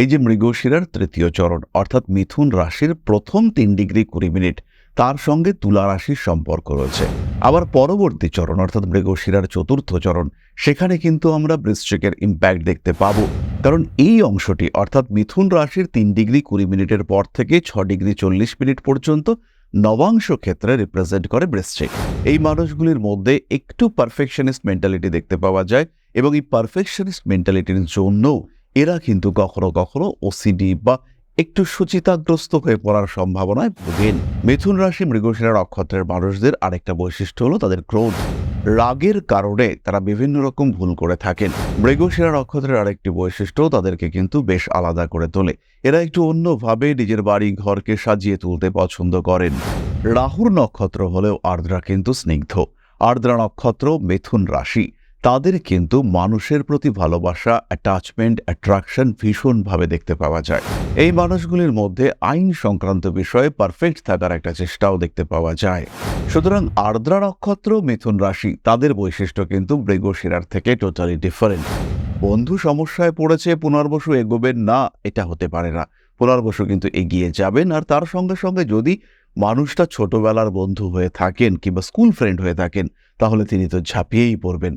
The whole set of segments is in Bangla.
এই যে মৃগশিরার তৃতীয় চরণ, অর্থাৎ মিথুন রাশির প্রথম তিন ডিগ্রি কুড়ি মিনিট, তার সঙ্গে তুলা রাশির সম্পর্ক রয়েছে। আবার পরবর্তী চরণ, অর্থাৎ মৃগশিরার চতুর্থ চরণ, সেখানে কিন্তু আমরা বৃশ্চিকের ইম্প্যাক্ট দেখতে পাবো। কারণ এই অংশটি, অর্থাৎ মিথুন রাশির তিন ডিগ্রি কুড়ি মিনিটের পর থেকে ছ ডিগ্রি চল্লিশ মিনিট পর্যন্ত নবাংশ ক্ষেত্রে রিপ্রেজেন্ট করে বৃশ্চিক। এই মানুষগুলির মধ্যে একটু পারফেকশনিস্ট মেন্টালিটি দেখতে পাওয়া যায় এবং এই পারফেকশনিস্ট মেন্টালিটির জন্যও এরা কিন্তু কখনো কখনো ওসিডি বা একটু সুচিতাগ্রস্ত হয়ে পড়ার সম্ভাবনায় ভোগেন। মিথুন রাশি মৃগশিরা নক্ষত্রের মানুষদের আরেকটা বৈশিষ্ট্য হলো তাদের ক্রোধ। রাগের কারণে তারা বিভিন্ন রকম ভুল করে থাকেন। মৃগশিরা নক্ষত্রের আরেকটি বৈশিষ্ট্য তাদেরকে কিন্তু বেশ আলাদা করে তোলে। এরা একটু অন্যভাবে নিজের বাড়ি ঘরকে সাজিয়ে তুলতে পছন্দ করেন। রাহুর নক্ষত্র হলেও আর্দ্রা কিন্তু স্নিগ্ধ। আর্দ্রা নক্ষত্র মিথুন রাশি। তাদের কিন্তু মানুষের প্রতি ভালোবাসা অ্যাটাচমেন্ট অ্যাট্রাকশন ভীষণভাবে দেখতে পাওয়া যায়। এই মানুষগুলির মধ্যে আইন সংক্রান্ত বিষয়ে পারফেক্ট থাকার একটা চেষ্টাও দেখতে পাওয়া যায়। সুতরাং আর্দ্রা নক্ষত্র, মিথুন রাশি, তাদের বৈশিষ্ট্য কিন্তু মৃগশিরার থেকে টোটালি ডিফারেন্ট বন্ধু সমস্যায় পড়েছে, পুনর্বসু এগোবেন না, এটা হতে পারে না। পুনর্বসু কিন্তু এগিয়ে যাবেন, আর তার সঙ্গে সঙ্গে যদি মানুষটা ছোটবেলার বন্ধু হয়ে থাকেন কিংবা স্কুল ফ্রেন্ড হয়ে থাকেন, তাহলে তিনি তো ঝাঁপিয়েই পড়বেন।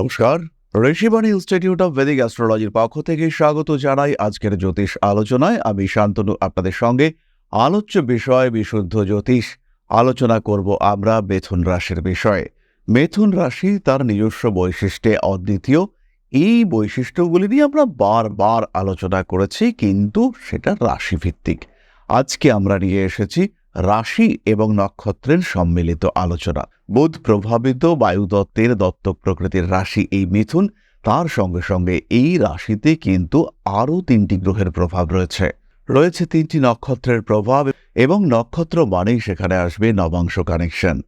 নমস্কার। ঋষিবাণী ইনস্টিটিউট অফ ভেদিক অ্যাস্ট্রোলজির পক্ষ থেকে স্বাগত জানাই আজকের জ্যোতিষ আলোচনায়। আমি শান্তনু, আপনাদের সঙ্গে আলোচ্য বিষয়, বিশুদ্ধ জ্যোতিষ আলোচনা করব আমরা মেথুন রাশির বিষয়ে। মেথুন রাশি তার নিজস্ব বৈশিষ্ট্যে অদ্বিতীয়। এই বৈশিষ্ট্যগুলি নিয়ে আমরা বারবার আলোচনা করেছি, কিন্তু সেটা রাশিভিত্তিক। আজকে আমরা নিয়ে এসেছি রাশি এবং নক্ষত্রের সম্মিলিত আলোচনা। বুধ প্রভাবিত বায়ুদত্তের দত্তক প্রকৃতির রাশি এই মিথুন। তার সঙ্গে সঙ্গে এই রাশিতে কিন্তু আরও তিনটি গ্রহের প্রভাব রয়েছে। রয়েছে তিনটি নক্ষত্রের প্রভাব এবং নক্ষত্র মানেই সেখানে আসবে নবাংশ কানেকশন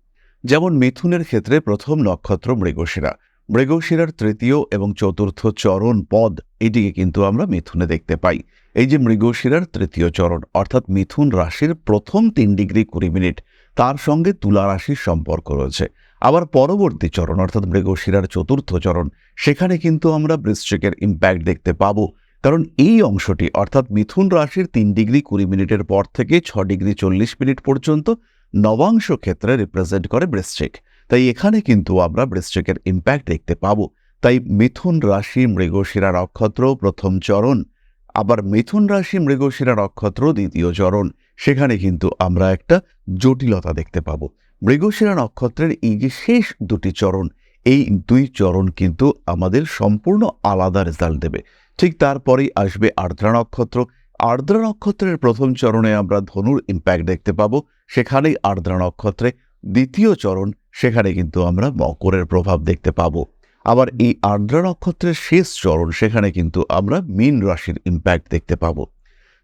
যেমন মিথুনের ক্ষেত্রে প্রথম নক্ষত্র মৃগশিরা। মৃগশিরার তৃতীয় এবং চতুর্থ চরণ পদ, এটিকে কিন্তু আমরা মিথুনে দেখতে পাই। এই যে মৃগশিরার তৃতীয় চরণ, অর্থাৎ মিথুন রাশির প্রথম তিন ডিগ্রি কুড়ি মিনিট, তার সঙ্গে তুলা রাশির সম্পর্ক রয়েছে। আবার পরবর্তী চরণ, অর্থাৎ মৃগশিরার চতুর্থ চরণ, সেখানে কিন্তু আমরা বৃশ্চিকের ইম্প্যাক্ট দেখতে পাব। কারণ এই অংশটি, অর্থাৎ মিথুন রাশির তিন ডিগ্রি কুড়ি মিনিটের পর থেকে ছ ডিগ্রি চল্লিশ মিনিট পর্যন্ত নবাংশ ক্ষেত্রে রিপ্রেজেন্ট করে বৃশ্চিক। তাই এখানে কিন্তু আমরা বৃশ্চিকের ইম্প্যাক্ট দেখতে পাব। তাই মিথুন রাশি মৃগশিরা নক্ষত্র প্রথম চরণ আবার মিথুন রাশি মৃগশিরা নক্ষত্র দ্বিতীয় চরণ। সেখানে কিন্তু আমরা একটা জটিলতা দেখতে পাবো। মৃগশিরা নক্ষত্রের এই যে শেষ দুটি চরণ, এই দুই চরণ কিন্তু আমাদের সম্পূর্ণ আলাদা রেজাল্ট দেবে। ঠিক তারপরেই আসবে আর্দ্রা নক্ষত্র। আর্দ্রা নক্ষত্রের প্রথম চরণে আমরা ধনুর ইম্প্যাক্ট দেখতে পাবো। সেখানেই আর্দ্রা নক্ষত্রে দ্বিতীয় চরণ, সেখানে কিন্তু আমরা মকরের প্রভাব দেখতে পাবো। আবার এই আর্দ্রা নক্ষত্রের শেষ চরণ, সেখানে কিন্তু আমরা মীন রাশির ইম্প্যাক্ট দেখতে পাব।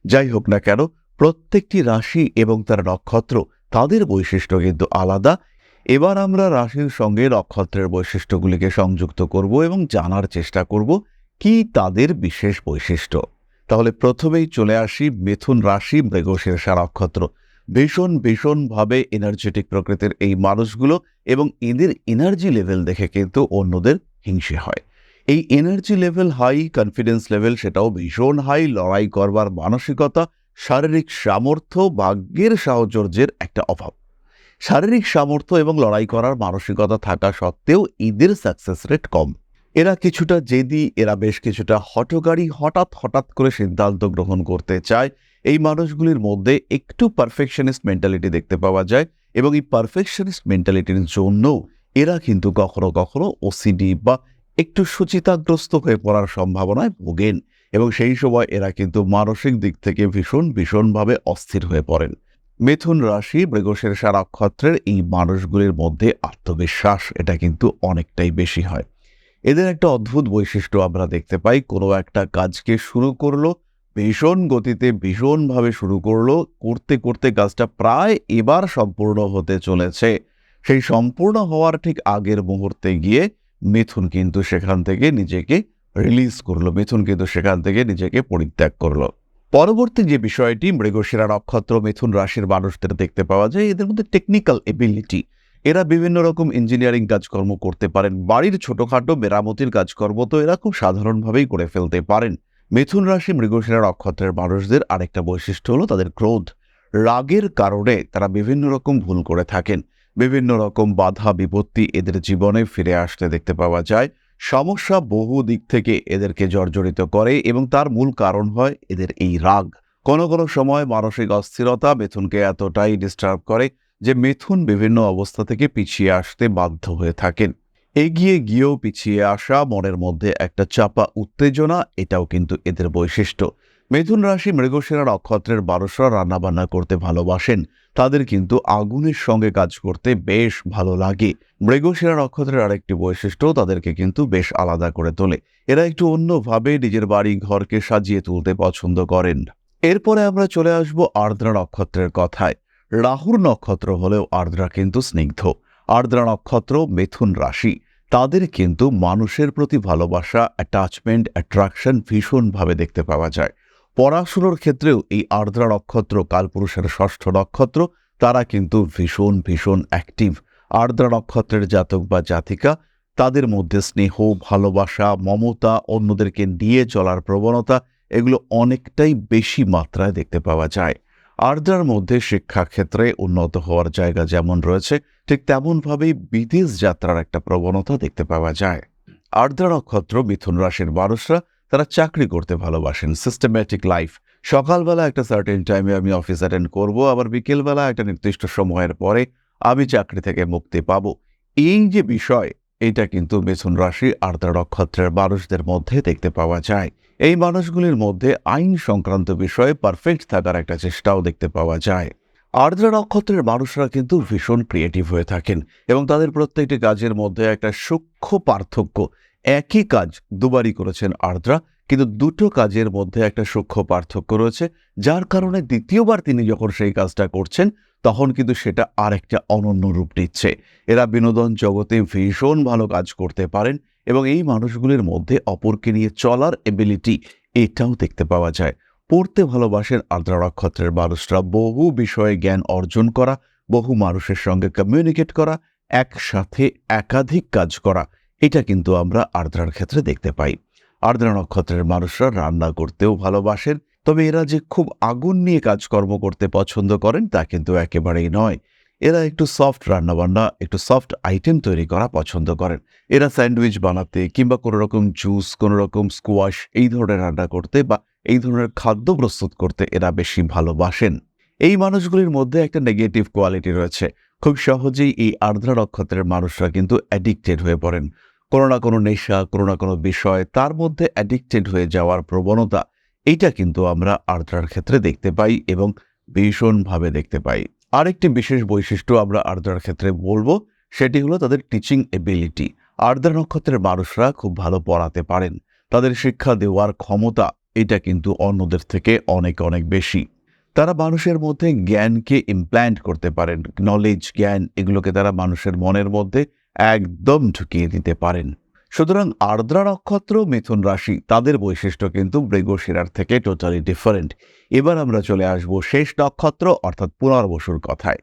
যাই হোক না কেন, প্রত্যেকটি রাশি এবং তার নক্ষত্র তাদের বৈশিষ্ট্য কিন্তু আলাদা। এবার আমরা রাশির সঙ্গে নক্ষত্রের বৈশিষ্ট্যগুলিকে সংযুক্ত করব এবং জানার চেষ্টা করব কি তাদের বিশেষ বৈশিষ্ট্য। তাহলে প্রথমেই চলে আসি মিথুন রাশি মৃগশীর্ষা নক্ষত্র। ভীষণ ভীষণভাবে এনার্জেটিক প্রকৃতির এই মানুষগুলো এবং এদের এনার্জি লেভেল দেখে কিন্তু অন্যদের হিংসে হয়। এই energy level high confidence level সেটাও ভীষণ হাই লড়াই করবার মানসিকতা, শারীরিক সামর্থ্য, ভাগ্যের সাহচর্যের একটা অভাব। শারীরিক সামর্থ্য এবং লড়াই করার মানসিকতা থাকা সত্ত্বেও এদের সাকসেস রেট কম। এরা কিছুটা জেদি, এরা বেশ কিছুটা হটকারী হঠাৎ হঠাৎ করে সিদ্ধান্ত গ্রহণ করতে চায়। এই মানুষগুলির মধ্যে একটু পারফেকশনিস্ট মেন্টালিটি দেখতে পাওয়া যায় এবং এই পারফেকশনিস্ট মেন্টালিটির জন্যও এরা কিন্তু কখনো কখনো ওসিডি বা একটু সুচিতাগ্রস্ত হয়ে পড়ার সম্ভাবনায় ভোগেন এবং সেই সময় এরা কিন্তু মানসিক দিক থেকে ভীষণ ভীষণভাবে অস্থির হয়ে পড়েন। মিথুন রাশি মৃগশের নক্ষত্রের এই মানুষগুলির মধ্যে আত্মবিশ্বাস, এটা কিন্তু অনেকটাই বেশি হয়। এদের একটা অদ্ভুত বৈশিষ্ট্য আমরা দেখতে পাই, কোনো একটা কাজকে শুরু করল, ভীষণ গতিতে ভীষণভাবে শুরু করল, করতে করতে কাজটা প্রায় এবার সম্পূর্ণ হতে চলেছে। সেই সম্পূর্ণ হওয়ার ঠিক আগের মুহূর্তে গিয়ে মিথুন কিন্তু সেখান থেকে নিজেকে রিলিজ করল। মিথুন কিন্তু সেখান থেকে নিজেকে পরিত্যাগ করল। পরবর্তী যে বিষয়টি, মৃগশিরা নক্ষত্র, মিথুন রাশির মানুষদের দেখতে পাওয়া যায়, এদের মধ্যে টেকনিক্যাল এবিলিটি এরা বিভিন্ন রকম ইঞ্জিনিয়ারিং কাজকর্ম করতে পারেন। বাড়ির ছোটখাটো মেরামতির কাজকর্ম তো এরা খুব সাধারণভাবেই করে ফেলতে পারেন। মিথুন রাশি মৃগশিরা নক্ষত্রের মানুষদের আরেকটা বৈশিষ্ট্য হলো তাদের ক্রোধ। রাগের কারণে তারা বিভিন্ন রকম ভুল করে থাকেন। বিভিন্ন রকম বাধা বিপত্তি এদের জীবনে ফিরে আসতে দেখতে পাওয়া যায়। সমস্যা বহু দিক থেকে এদেরকে জর্জরিত করে এবং তার মূল কারণ হয় এদের এই রাগ। কোনো কোনো সময় মানসিক অস্থিরতা মিথুনকে এতটাই ডিস্টার্ব করে যে মিথুন বিভিন্ন অবস্থা থেকে পিছিয়ে আসতে বাধ্য হয়ে থাকেন। এগিয়ে গিয়েও পিছিয়ে আসা মনের মধ্যে একটা চাপা উত্তেজনা, এটাও কিন্তু এদের বৈশিষ্ট্য। মিথুন রাশি মৃগশিরা নক্ষত্রের বারোশরা রান্নাবান্না করতে ভালোবাসেন। তাদের কিন্তু আগুনের সঙ্গে কাজ করতে বেশ ভালো লাগে। মৃগশিরা নক্ষত্রের আরেকটি বৈশিষ্ট্য তাদেরকে কিন্তু বেশ আলাদা করে তোলে। এরা একটু অন্যভাবে নিজের বাড়ি ঘরকে সাজিয়ে তুলতে পছন্দ করেন। এরপরে আমরা চলে আসব আর্দ্রা নক্ষত্রের কথায়। রাহুর নক্ষত্র হলেও আর্দ্রা কিন্তু স্নিগ্ধ। আর্দ্রা নক্ষত্র মিথুন রাশি। তাদের কিন্তু মানুষের প্রতি ভালোবাসা অ্যাটাচমেন্ট অ্যাট্রাকশন ভীষণভাবে দেখতে পাওয়া যায়। পড়াশুনোর ক্ষেত্রেও এই আর্দ্রা নক্ষত্র, কালপুরুষের ষষ্ঠ নক্ষত্র, তারা কিন্তু ভীষণ ভীষণ অ্যাক্টিভ আর্দ্রা নক্ষত্রের জাতক বা জাতিকা, তাদের মধ্যে স্নেহ, ভালোবাসা, মমতা, অন্যদেরকে নিয়ে চলার প্রবণতা, এগুলো অনেকটাই বেশি মাত্রায় দেখতে পাওয়া যায়। আর্দ্রার মধ্যে শিক্ষাক্ষেত্রে উন্নত হওয়ার জায়গা যেমন রয়েছে, ঠিক তেমনভাবেই বিদেশ যাত্রার একটা প্রবণতা দেখতে পাওয়া যায়। আর্দ্রা নক্ষত্র, মিথুন রাশির মানুষরা তারা চাকরি করতে ভালোবাসেন। সিস্টেম্যাটিক লাইফ সকালবেলা একটা সার্টেন টাইমে আমি অফিস অ্যাটেন্ড করব, আবার বিকেলবেলা একটা নির্দিষ্ট সময়ের পরে আমি চাকরি থেকে মুক্তি পাব। এই যে বিষয়, এটা কিন্তু মিথুন রাশি আর্দ্রা নক্ষত্রের মানুষদের মধ্যে দেখতে পাওয়া যায়। এই মানুষগুলির মধ্যে আইন সংক্রান্ত বিষয়ে পারফেক্ট থাকার একটা চেষ্টাও দেখতে পাওয়া যায়। আর্দ্রা নক্ষত্রের মানুষরা কিন্তু ভীষণ ক্রিয়েটিভ হয়ে থাকেন এবং তাদের প্রত্যেকটি কাজের মধ্যে একটা সূক্ষ্ম পার্থক্য একই কাজ দুবারই করেছেন আর্দ্রা, কিন্তু দুটো কাজের মধ্যে একটা সূক্ষ্ম পার্থক্য রয়েছে, যার কারণে দ্বিতীয়বার তিনি যখন সেই কাজটা করছেন, তখন কিন্তু সেটা আরেকটা অনন্য রূপ নিচ্ছে। এরা বিনোদন জগতে ভীষণ ভালো কাজ করতে পারেন এবং এই মানুষগুলির মধ্যে অপরকে নিয়ে চলার এবিলিটি এটাও দেখতে পাওয়া যায়। পড়তে ভালোবাসেন আর্দ্রা নক্ষত্রের মানুষরা। বহু বিষয়ে জ্ঞান অর্জন করা, বহু মানুষের সঙ্গে কমিউনিকেট করা, একসাথে একাধিক কাজ করা এটা কিন্তু আমরা আর্দ্রার ক্ষেত্রে দেখতে পাই। আর্দ্রা নক্ষত্রের মানুষরা রান্না করতেও ভালোবাসেন, তবে এরা যে খুব আগুন নিয়ে কাজকর্ম করতে পছন্দ করেন তা কিন্তু একেবারেই নয়। এরা একটু সফট রান্নাবান্না, একটু সফট আইটেম তৈরি করা পছন্দ করেন। এরা স্যান্ডউইচ বানাতে কিংবা কোনো রকম জুস, কোনো রকম স্কোয়াশ, এই ধরনের রান্না করতে বা এই ধরনের খাদ্য প্রস্তুত করতে এরা বেশি ভালোবাসেন। এই মানুষগুলির মধ্যে একটা নেগেটিভ কোয়ালিটি রয়েছে। খুব সহজেই এই আর্দ্রা নক্ষত্রের মানুষরা কিন্তু অ্যাডিক্টেড হয়ে পড়েন। কোনো না কোনো নেশা, কোনো না কোনো বিষয়, তার মধ্যে অ্যাডিক্টেড হয়ে যাওয়ার প্রবণতা, এইটা কিন্তু আমরা আর্দ্রার ক্ষেত্রে দেখতে পাই এবং ভীষণভাবে দেখতে পাই। আরেকটি বিশেষ বৈশিষ্ট্য আমরা আর্দ্রার ক্ষেত্রে বলব, সেটি হলো তাদের টিচিং এবিলিটি আর্দ্রা নক্ষত্রের মানুষরা খুব ভালো পড়াতে পারেন। তাদের শিক্ষা দেওয়ার ক্ষমতা, এটা কিন্তু অন্যদের থেকে অনেক অনেক বেশি। তারা মানুষের মধ্যে জ্ঞানকে ইমপ্ল্যান্ট করতে পারেন। নলেজ জ্ঞান, এগুলোকে তারা মানুষের মনের মধ্যে একদম ঢুকিয়ে দিতে পারেন। সুতরাং আর্দ্রা নক্ষত্র, মিথুন রাশি, তাদের বৈশিষ্ট্য কিন্তু মৃগশিরার থেকে টোটালি ডিফারেন্ট এবার আমরা চলে আসব শেষ নক্ষত্র, অর্থাৎ পুনর্বসুর কথায়।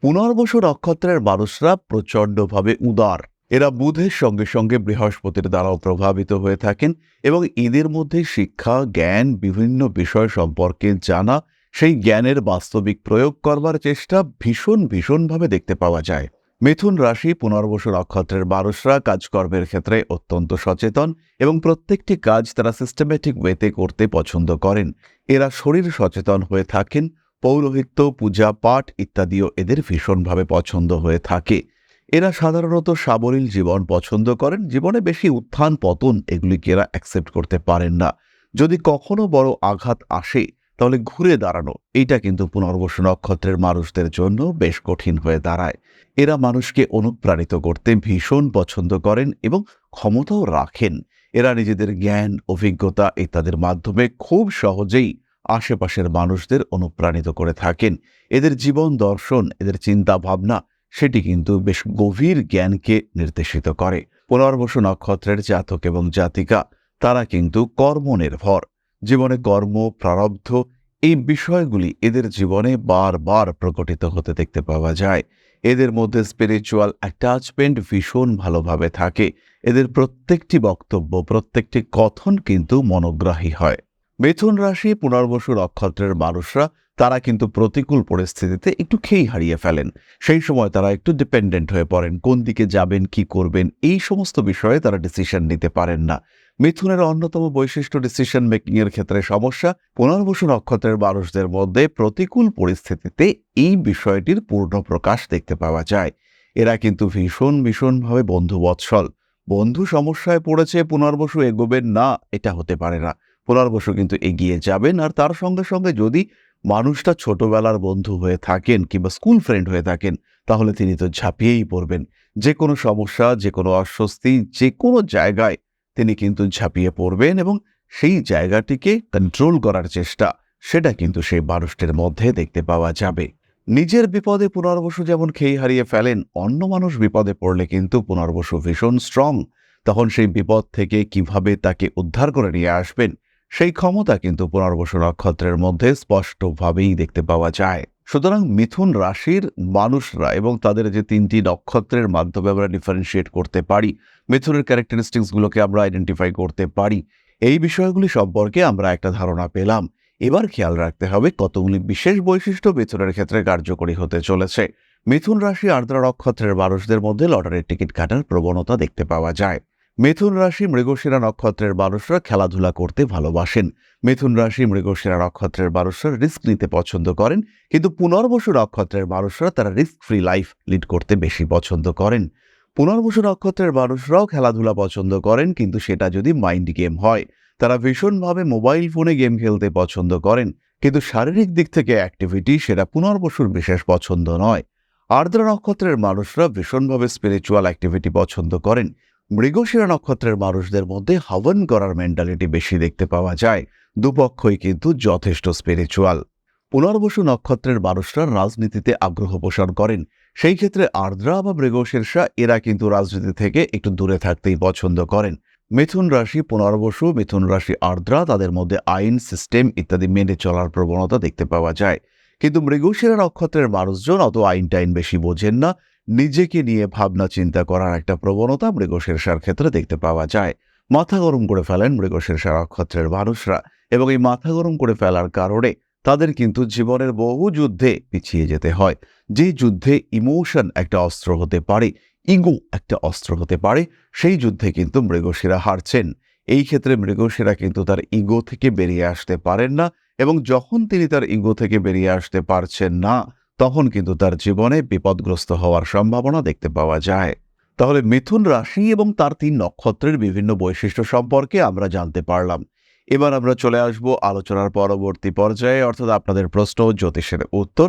পুনর্বসু নক্ষত্রের মানুষরা প্রচণ্ডভাবে উদার। এরা বুধের সঙ্গে সঙ্গে বৃহস্পতির দ্বারাও প্রভাবিত হয়ে থাকেন এবং এদের মধ্যে শিক্ষা, জ্ঞান, বিভিন্ন বিষয় সম্পর্কে জানা, সেই জ্ঞানের বাস্তবিক প্রয়োগ করবার চেষ্টা ভীষণ ভীষণভাবে দেখতে পাওয়া যায়। মিথুন রাশি পুনর্বসু নক্ষত্রের মানুষরা কাজকর্মের ক্ষেত্রে অত্যন্ত সচেতন এবং প্রত্যেকটি কাজ তারা সিস্টেমেটিক ওয়েতে করতে পছন্দ করেন। এরা শরীর সচেতন হয়ে থাকেন, পৌরোহিত্য, পূজা, পাঠ ইত্যাদিও এদের ভীষণভাবে পছন্দ হয়ে থাকে। এরা সাধারণত সাবলীল জীবন পছন্দ করেন, জীবনে বেশি উত্থান, পতন এগুলিকে এরা অ্যাকসেপ্ট করতে পারেন না। যদি কখনো বড় আঘাত আসে, তাহলে ঘুরে দাঁড়ানো, এইটা কিন্তু পুনর্বসু নক্ষত্রের মানুষদের জন্য বেশ কঠিন হয়ে দাঁড়ায়। এরা মানুষকে অনুপ্রাণিত করতে ভীষণ পছন্দ করেন এবং ক্ষমতাও রাখেন। এরা নিজেদের জ্ঞান, অভিজ্ঞতা ইত্যাদির মাধ্যমে খুব সহজেই আশেপাশের মানুষদের অনুপ্রাণিত করে থাকেন। এদের জীবন দর্শন, এদের চিন্তা ভাবনা সেটি কিন্তু বেশ গভীর জ্ঞানকে নির্দেশিত করে। পুনর্বসু নক্ষত্রের জাতক এবং জাতিকা, তারা কিন্তু কর্মনির্ভর। জীবনে কর্ম, প্রারব্ধ এই বিষয়গুলি এদের জীবনে বারবার প্রকটিত হতে দেখতে পাওয়া যায়। এদের মধ্যে স্পিরিচুয়াল অ্যাটাচমেন্ট ভীষণ ভালোভাবে থাকে। এদের প্রত্যেকটি বক্তব্য, প্রত্যেকটি কথন কিন্তু মনোগ্রাহী হয়। মিথুন রাশি পুনর্বসু নক্ষত্রের মানুষরা, তারা কিন্তু প্রতিকূল পরিস্থিতিতে একটু খেই হারিয়ে ফেলেন। সেই সময় তারা একটু ডিপেন্ডেন্ট হয়ে পড়েন, কোন দিকে যাবেন, কি করবেন, এই সমস্ত বিষয়ে তারা ডিসিশন নিতে পারেন না। মিথুনের অন্যতম বৈশিষ্ট্য ডিসিশন মেকিং এর ক্ষেত্রে সমস্যা পুনর্বসু নক্ষত্রের মানুষদের মধ্যে প্রতিকূল পরিস্থিতিতে এই বিষয়টির পূর্ণ প্রকাশ দেখতে পাওয়া যায়। এরা কিন্তু ভীষণ ভীষণভাবে বন্ধু বৎসল বন্ধু সমস্যায় পড়েছে, পুনর্বসু এগোবেন না, এটা হতে পারে না। পুনর্বসু কিন্তু এগিয়ে যাবেন আর তার সঙ্গে সঙ্গে যদি মানুষটা ছোটবেলার বন্ধু হয়ে থাকেন কিংবা স্কুল ফ্রেন্ড হয়ে থাকেন, তাহলে তিনি তো ঝাঁপিয়েই পড়বেন। যে কোনো সমস্যা যে কোনো অস্বস্তি যে কোনো জায়গায় তিনি কিন্তু ঝাঁপিয়ে পড়বেন এবং সেই জায়গাটিকে কন্ট্রোল করার চেষ্টা, সেটা কিন্তু সেই মানুষটির মধ্যে দেখতে পাওয়া যাবে। নিজের বিপদে পুনর্বসু যেমন খেই হারিয়ে ফেলেন, অন্য মানুষ বিপদে পড়লে কিন্তু পুনর্বসু ভীষণ স্ট্রং তখন সেই বিপদ থেকে কীভাবে তাকে উদ্ধার করে নিয়ে আসবেন, সেই ক্ষমতা কিন্তু পুনর্বসু নক্ষত্রের মধ্যে স্পষ্টভাবেই দেখতে পাওয়া যায়। সুতরাং মিথুন রাশির মানুষরা এবং তাদের যে তিনটি নক্ষত্রের মাধ্যমে আমরা ডিফারেন্সিয়েট করতে পারি, মিথুনের ক্যারেক্টারিস্টিক্সগুলোকে আমরা আইডেন্টিফাই করতে পারি, এই বিষয়গুলি সম্পর্কে আমরা একটা ধারণা পেলাম। এবার খেয়াল রাখতে হবে কতগুলি বিশেষ বৈশিষ্ট্য মিথুনের ক্ষেত্রে কার্যকরী হতে চলেছে। মিথুন রাশি আর্দ্রা নক্ষত্রের মানুষদের মধ্যে লটারির টিকিট কাটার প্রবণতা দেখতে পাওয়া যায়। মিথুন রাশি মৃগশিরা নক্ষত্রের মানুষরা খেলাধুলা করতে ভালোবাসেন। মিথুন রাশি মৃগশিরা নক্ষত্রের মানুষরা রিস্ক নিতে পছন্দ করেন, কিন্তু পুনর্বসু নক্ষত্রের মানুষরা তারা রিস্ক ফ্রি লাইফ লিড করতে বেশি পছন্দ করেন। পুনর্বসু নক্ষত্রের মানুষরাও খেলাধুলা পছন্দ করেন, কিন্তু সেটা যদি মাইন্ড গেম হয়, তারা ভীষণভাবে মোবাইল ফোনে গেম খেলতে পছন্দ করেন, কিন্তু শারীরিক দিক থেকে অ্যাক্টিভিটি সেটা পুনর্বসুর বিশেষ পছন্দ নয়। আর্দ্রা নক্ষত্রের মানুষরা ভীষণভাবে স্পিরিচুয়াল অ্যাক্টিভিটি পছন্দ করেন। মৃগশিরা নক্ষত্রের মানুষদের মধ্যে হবন করার মেন্টালিটি বেশি দেখতে পাওয়া যায়। দুপক্ষই কিন্তু যথেষ্ট স্পিরিচুয়াল। পুনর্বসু নক্ষত্রের মানুষরা রাজনীতিতে আগ্রহ পোষণ করেন। সেই ক্ষেত্রে আর্দ্রা বা মৃগশীর্ষা এরা কিন্তু রাজনীতি থেকে একটু দূরে থাকতেই পছন্দ করেন। মিথুন রাশি পুনর্বসু, মিথুন রাশি আর্দ্রা, তাদের মধ্যে আইন, সিস্টেম ইত্যাদি মেনে চলার প্রবণতা দেখতে পাওয়া যায়। কিন্তু মৃগশিরা নক্ষত্রের মানুষজন অত আইন টাইন বেশি বোঝেন না। নিজেকে নিয়ে ভাবনা চিন্তা করার একটা প্রবণতা মৃগশীর্ষার ক্ষেত্রে দেখতে পাওয়া যায়। মাথা গরম করে ফেলেন মৃগশীর্ষা নক্ষত্রের মানুষরা এবং এই মাথা গরম করে ফেলার কারণে তাদের কিন্তু জীবনের বহু যুদ্ধে পিছিয়ে যেতে হয়। যে যুদ্ধে ইমোশন একটা অস্ত্র হতে পারে, ইগো একটা অস্ত্র হতে পারে, সেই যুদ্ধে কিন্তু মৃগশিরা হারছেন। এই ক্ষেত্রে মৃগশিরা কিন্তু তার ইগো থেকে বেরিয়ে আসতে পারেন না এবং যখন তিনি তার ইগো থেকে বেরিয়ে আসতে পারছেন না, তখন কিন্তু তার জীবনে বিপদগ্রস্ত হওয়ার সম্ভাবনা দেখতে পাওয়া যায়। তাহলে মিথুন রাশি এবং তার তিন নক্ষত্রের বিভিন্ন বৈশিষ্ট্য সম্পর্কে আমরা জানতে পারলাম। এবার আমরা চলে আসব আলোচনার পরবর্তী পর্যায়ে অর্থাৎ আপনাদের প্রশ্ন জ্যোতিষের উত্তর।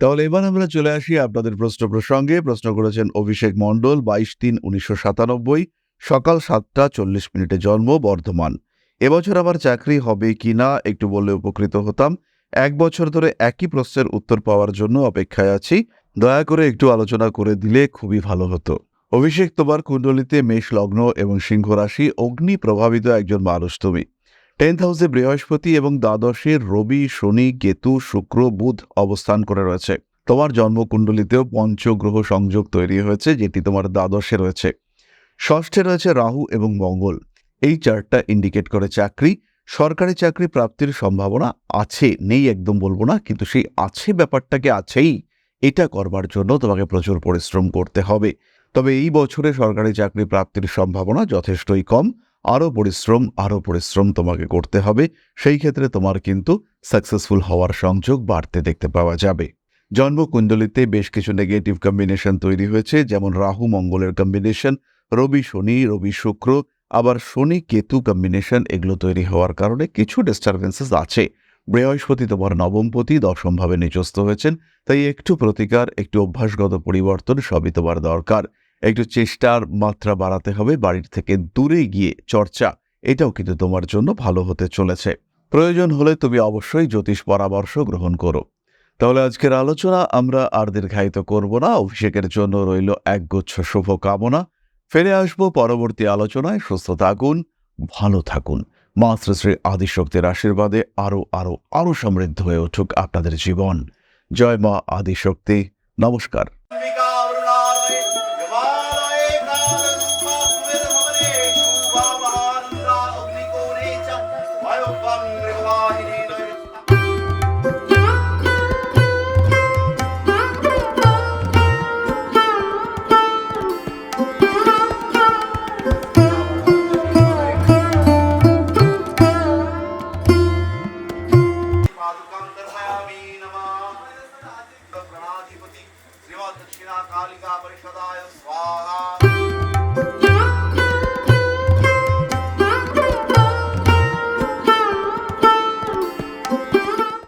তাহলে এবার আমরা চলে আসি আপনাদের প্রশ্ন প্রসঙ্গে। প্রশ্ন করেছেন অভিষেক মণ্ডল, বাইশ তিন উনিশশো সাতানব্বই, সকাল সাতটা চল্লিশ মিনিটে জন্ম, বর্ধমান। এবছর আমার চাকরি হবে কি না, একটু বললে উপকৃত হতাম। এক বছর ধরে একই প্রশ্নের উত্তর পাওয়ার জন্য অপেক্ষায় আছি। দয়া করে একটু আলোচনা করে দিলে খুবই ভালো হতো। অভিষেক, তোমার কুণ্ডলিতে মেষ লগ্ন এবং সিংহ রাশি অগ্নি প্রভাবিত একজন মানুষ তুমি। টেন্থ হাউসে বৃহস্পতি এবং দ্বাদশে রবি, শনি, কেতু, শুক্র, বুধ অবস্থান করে রয়েছে। তোমার জন্মকুণ্ডলিতেও পঞ্চগ্রহ সংযোগ তৈরি হয়েছে, যেটি তোমার দ্বাদশে রয়েছে। ষষ্ঠে রয়েছে রাহু এবং মঙ্গল। এই চারটা ইন্ডিকেট করে চাকরি। সরকারি চাকরি প্রাপ্তির সম্ভাবনা আছে, নেই একদম বলব না, কিন্তু সেই আছে ব্যাপারটাকে আছেই, এটা করবার জন্য তোমাকে প্রচুর পরিশ্রম করতে হবে। তবে এই বছরে সরকারি চাকরি প্রাপ্তির সম্ভাবনা যথেষ্টই কম। আরও পরিশ্রম আরও পরিশ্রম তোমাকে করতে হবে। সেই ক্ষেত্রে তোমার কিন্তু সাকসেসফুল হওয়ার সংযোগ বাড়তে দেখতে পাওয়া যাবে। জন্মকুণ্ডলিতে বেশ কিছু নেগেটিভ কম্বিনেশন তৈরি হয়েছে, যেমন রাহু মঙ্গলের কম্বিনেশন রবি শনি, রবি শুক্র, আবার শনি কেতু কম্বিনেশন এগুলো তৈরি হওয়ার কারণে কিছু ডিস্টারবেন্সেস আছে। বৃহস্পতি তোমার নবমপতি দশমভাবে নিচস্থ হয়েছেন, তাই একটু প্রতিকার, একটু অভ্যাসগত পরিবর্তন সবই তোমার দরকার। একটু চেষ্টার মাত্রা বাড়াতে হবে, বাড়ির থেকে দূরে গিয়ে চর্চা, এটাও কিন্তু তোমার জন্য ভালো হতে চলেছে। প্রয়োজন হলে তুমি অবশ্যই জ্যোতিষ পরামর্শ গ্রহণ করো। তাহলে আজকের আলোচনা আমরা আর দীর্ঘায়িত করব না, অভিষেকের জন্য রইল একগুচ্ছ শুভ কামনা ফিরে আসব পরবর্তী আলোচনায়, সুস্থ থাকুন, ভালো থাকুন। মা শ্রী আদিশক্তির আশীর্বাদে আরও আরও আরও সমৃদ্ধ হয়ে উঠুক আপনাদের জীবন। জয় মা আদিশক্তি, নমস্কার। Obama.